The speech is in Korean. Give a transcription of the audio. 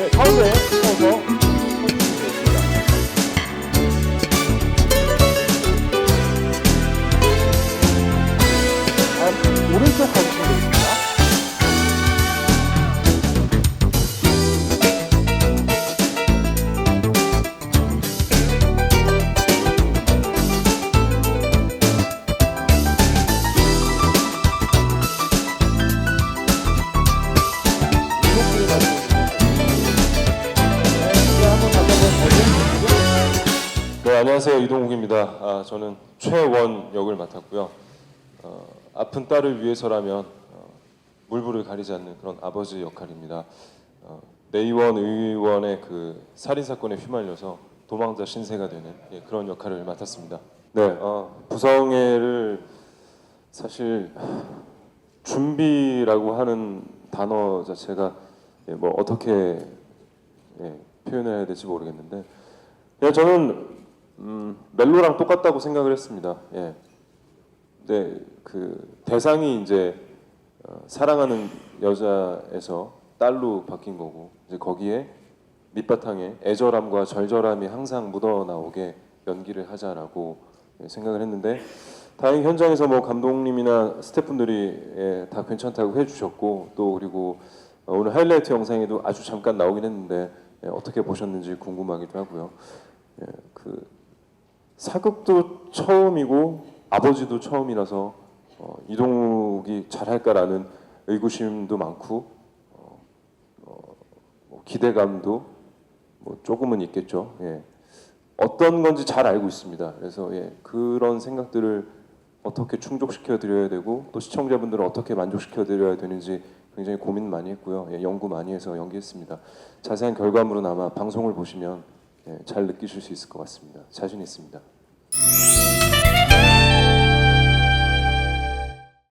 네, 가운데 서서 해주시겠습니다. 다음 오른쪽 가주 안녕하세요. 이동욱입니다. 아, 저는 최원 역을 맡았고요. 어, 아픈 딸을 위해서라면 어, 물불을 가리지 않는 그런 아버지 역할입니다. 어, 내의원 의원의 그 살인 사건에 휘말려서 도망자 신세가 되는 예, 그런 역할을 맡았습니다. 네, 어, 부성애를 사실 준비라고 하는 단어 자체가 예, 뭐 어떻게 예, 표현해야 될지 모르겠는데 그냥 저는 음, 멜로랑 똑같다고 생각을 했습니다. 예. 근데 그 대상이 이제 어, 사랑하는 여자에서 딸로 바뀐 거고 이제 거기에 밑바탕에 애절함과 절절함이 항상 묻어 나오게 연기를 하자라고 예, 생각을 했는데 다행히 현장에서 뭐 감독님이나 스태프분들이 예, 다 괜찮다고 해주셨고 또 그리고 어, 오늘 하이라이트 영상에도 아주 잠깐 나오긴 했는데 예, 어떻게 보셨는지 궁금하기도 하고요. 예, 그 사극도 처음이고 아버지도 처음이라서 어, 이동욱이 잘할까라는 의구심도 많고 어, 어, 뭐 기대감도 뭐 조금은 있겠죠. 예. 어떤 건지 잘 알고 있습니다. 그래서 예, 그런 생각들을 어떻게 충족시켜 드려야 되고 또 시청자분들을 어떻게 만족시켜 드려야 되는지 굉장히 고민 많이 했고요. 예, 연구 많이 해서 연기했습니다. 자세한 결과물은 아마 방송을 보시면 예, 잘 느끼실 수 있을 것 같습니다. 자신 있습니다.